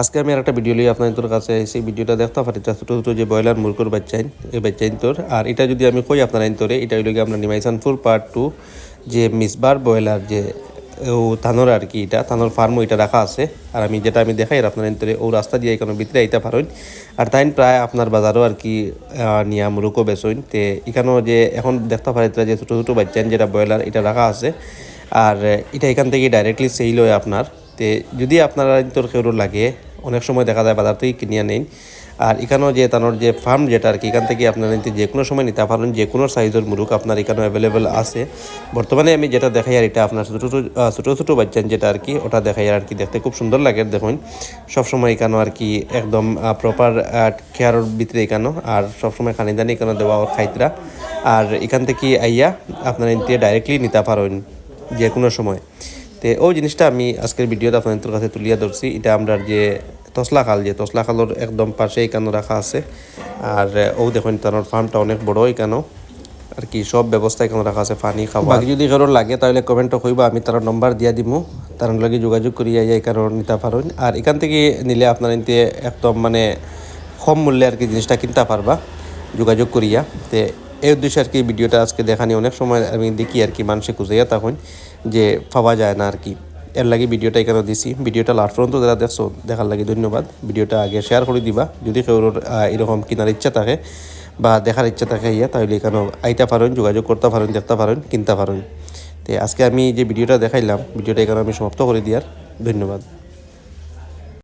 আজকে আমি আর একটা ভিডিও লিয়ে আপনাদের কাছে এসে ভিডিওটা দেখতে পারি ছোটো ছোটো যে ব্রয়লার মুরগোর বাচ্চাইন, এই বাচ্চাইন তোর। আর এটা যদি আমি কই আপনার আইন তোরে, এটা হইলে আমরা নিমাইসানপুর পার্ট টু যে মিসবার ব্রয়লার যে, ও থানোর আর কি এটা, থানোর ফার্মও এটা রাখা আছে। আর আমি যেটা আমি দেখাই আপনার আইন ও রাস্তা দিয়ে এখানে ভিতরে আইতে পারেন আর তাইন প্রায় আপনার বাজারও আর কি নিয়া মুরুকও বেচইন। তে এখানেও যে, এখন দেখতে পারি যে ছোটো ছোটো বাচ্চাইন যেটা ব্রয়লার, এটা রাখা আছে। আর এটা এখান থেকে ডাইরেক্টলি সেল হয় আপনার। তে যদি আপনারা তোর কেউ লাগে অনেক সময় দেখা যায় বাজার থেকে কিনিয়া নেন। আর এখানেও যে তানোর যে ফার্ম যেটা আর কি, এখান থেকে আপনারা নিতে যে কোনো সময় নিতে পারেন, যে কোনো সাইজের মুরুখ আপনার এখানে অ্যাভেলেবেল আছে। বর্তমানে আমি যেটা দেখাই আর এটা আপনার ছোটো ছোটো ছোটো ছোটো বাচ্চান যেটা আর কি, ওটা দেখাই আর কি দেখতে খুব সুন্দর লাগে দেখুন। সবসময় এখানে আর কি একদম প্রপার কেয়ারের ভিতরে এখানে আর সবসময় খানি দানি এখানে দেওয়া খাইতরা। আর এখান থেকে আইয়া আপনারা নিতে ডাইরেক্টলি নিতে পারেন, যে কোনো সময়। তে ওই জিনিসটা আমি আজকের ভিডিওতে আপনাদের কাছে তুলিয়া ধরছি। এটা আমরা যে তসলা খাল, যে তসলা খালের একদম পাশে এখানে রাখা আছে। আর, ও দেখুন তার ফার্মটা অনেক বড় এখানেও। আর কি, সব ব্যবস্থা এখানে রাখা আছে, পানি, খাওয়া। বাকি যদি কারোর লাগে, তাহলে কমেন্টও কইবা, আমি তার নম্বর দিয়া দিমু। তার লগে যোগাযোগ করিয়া এই কারণ নিতে পারেন। আর এখান থেকে নিলে আপনার নিতে একদম মানে কম মূল্যে আর কি জিনিসটা কিনতে পারবা। যোগাযোগ করিয়া, তে এই উদ্দেশ্যে আর কি ভিডিওটা আজকে দেখানি। অনেক সময় আমি দেখি আর কি মানুষে খুঁজাইয়া তখন যে পাওয়া যায় না আর কি। এর লাগে ভিডিওটা এখানে দিছি। ভিডিওটা লাস্ট পর্যন্ত যারা দেখছ, দেখার লাগে ধন্যবাদ। ভিডিওটা আগে শেয়ার করে দিবা। যদি কেউ এরকম কেনার ইচ্ছা থাকে বা দেখার ইচ্ছা থাকে ইয়া, তাহলে এখানে আইতে পারেন, যোগাযোগ করতে পারেন, দেখতে পারেন, কিনতে পারেন। তো আজকে আমি যে ভিডিওটা দেখাইলাম, ভিডিওটা এখানে আমি সমাপ্ত করে দিয়ার। ধন্যবাদ।